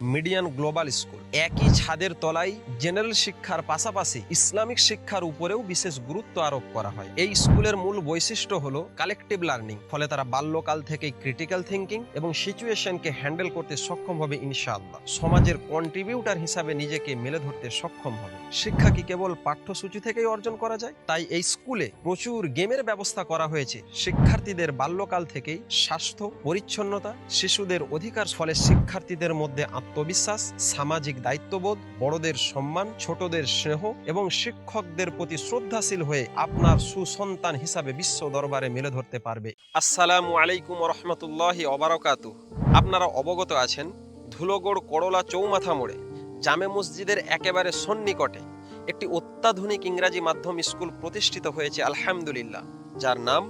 Median global school. একই ছাদের তলায় জেনারেল শিক্ষার পাশাপাশি ইসলামিক শিক্ষার উপরেও বিশেষ গুরুত্ব আরোপ করা হয়। এই স্কুলের মূল বৈশিষ্ট্য হলো কালেকটিভ লার্নিং ফলে তারা বাল্যকাল থেকেই ক্রিটিক্যাল থিঙ্কিং এবং সিচুয়েশনকে হ্যান্ডেল করতে সক্ষম হবে ইনশাআল্লাহ। সমাজের কন্ট্রিবিউটার হিসাবে নিজেকে মেলে ধরতে সক্ষম হবে। শিক্ষা কি কেবল পাঠ্যসূচি থেকেই অর্জন করা যায়? তাই এই স্কুলে প্রচুর গেমের ব্যবস্থা করা হয়েছে। শিক্ষার্থীদের বাল্যকাল থেকেই স্বাস্থ্য, পরিচ্ছন্নতা, শিশুদের অধিকার ফলে শিক্ষার্থীদের মধ্যে আত্মবিশ্বাস, সামাজিক দায়িত্ববোধ, বড়দের সম্মান, ছোটদের স্নেহ এবং শিক্ষকদের প্রতি শ্রদ্ধাশীল হয়ে আপনার সুসন্তান হিসাবে বিশ্ব দরবারে মেলে ধরতে পারবে। আসসালামু আলাইকুম রহমতুল্লাহি অবরাকাতু আপনারা অবগত আছেন, ধুলোগড় করলা চৌমাথা মোড়ে, জামে মসজিদের একেবারে সন্নিকটে একটি অত্যাধুনিক ইংরাজি মাধ্যম স্কুল প্রতিষ্ঠিত হয়েছে, আলহামদুলিল্লাহ, যার নাম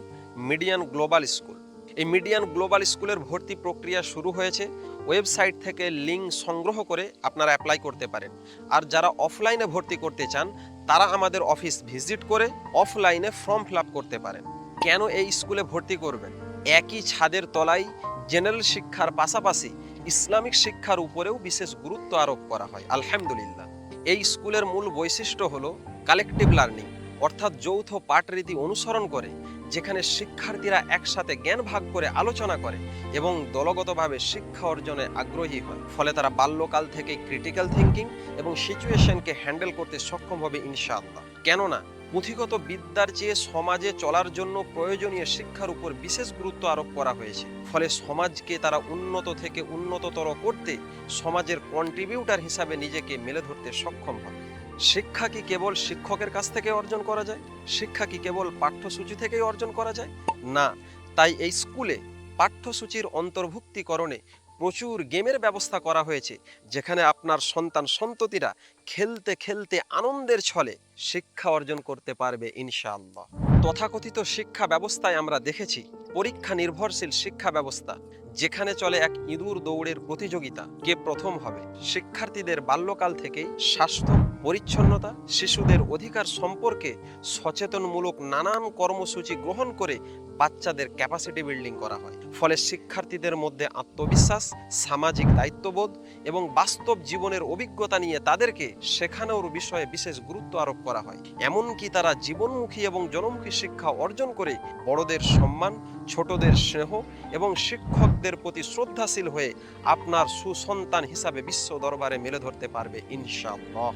মিডিয়ান গ্লোবাল স্কুল। এই মিডিয়ান গ্লোবাল স্কুলের ভর্তি প্রক্রিয়া শুরু হয়েছে ওয়েবসাইট থেকে লিঙ্ক সংগ্রহ করে আপনারা অ্যাপ্লাই করতে পারেন। আর যারা অফলাইনে ভর্তি করতে চান, তারা আমাদের অফিস ভিজিট করে অফলাইনে ফর্ম ফিল করতে পারেন। কেন এই স্কুলে ভর্তি করবেন? একই ছাদের তলায় জেনারেল শিক্ষার পাশাপাশি ইসলামিক শিক্ষার উপরেও বিশেষ গুরুত্ব আরোপ করা হয়। আলহামদুলিল্লাহ। এই স্কুলের মূল বৈশিষ্ট্য হলো কালেকটিভ লার্নিং অর্থাৎ যৌথ পাঠরীতি অনুসরণ করে, যেখানে শিক্ষার্থীরা একসাথে জ্ঞান ভাগ করে আলোচনা করে এবং দলগতভাবে শিক্ষা অর্জনে আগ্রহী হয়। ফলে তারা বাল্যকাল থেকে ক্রিটিক্যাল থিঙ্কিং এবং সিচুয়েশনকে হ্যান্ডেল করতে সক্ষম হবে ইনশাআল্লাহ। কেননা, পুঁথিগত বিদ্যার চেয়ে সমাজে চলার জন্য প্রয়োজনীয় শিক্ষার উপর বিশেষ গুরুত্ব আরোপ করা হয়েছে। ফলে সমাজকে তারা উন্নত থেকে উন্নততর করতে সমাজের কন্ট্রিবিউটার হিসাবে নিজেকে মেলে ধরতে সক্ষম হবে। শিক্ষা কি কেবল শিক্ষকের কাছ থেকে অর্জন করা যায়? শিক্ষা কি কেবল পাঠ্যসূচি থেকেই অর্জন করা যায়? না, তাই এই স্কুলে পাঠ্যসূচির অন্তর্ভুক্তিকরণে প্রচুর গেমের ব্যবস্থা করা হয়েছে, যেখানে আপনার সন্তান সন্ততিরা খেলতে খেলতে আনন্দের ছলে শিক্ষা অর্জন করতে পারবে ইনশাআল্লাহ। তথাকথিত শিক্ষা ব্যবস্থায় আমরা দেখেছি পরীক্ষা নির্ভরশীল শিক্ষা ব্যবস্থা, যেখানে চলে এক ইঁদুর দৌড়ের প্রতিযোগিতা, কে প্রথম হবে। শিক্ষার্থীদের বাল্যকাল থেকেই স্বাস্থ্য পরিচ্ছন্নতা, শিশুদের অধিকার সম্পর্কে সচেতনমূলক নানান কর্মসূচি গ্রহণ করে বাচ্চাদের ক্যাপাসিটি বিল্ডিং করা হয়। ফলে শিক্ষার্থীদের মধ্যে আত্মবিশ্বাস, সামাজিক দায়িত্ববোধ এবং বাস্তব জীবনের অভিজ্ঞতা নিয়ে তাদেরকে শেখানোর বিষয়ে বিশেষ গুরুত্ব আরোপ করা হয়। এমনকি তারা জীবনমুখী এবং জনমুখী শিক্ষা অর্জন করে বড়দের সম্মান, ছোটদের স্নেহ এবং শিক্ষকদের প্রতি শ্রদ্ধাশীল হয়ে আপনার সুসন্তান হিসাবে বিশ্ব দরবারে মেলে ধরতে পারবে, ইনশাআল্লাহ।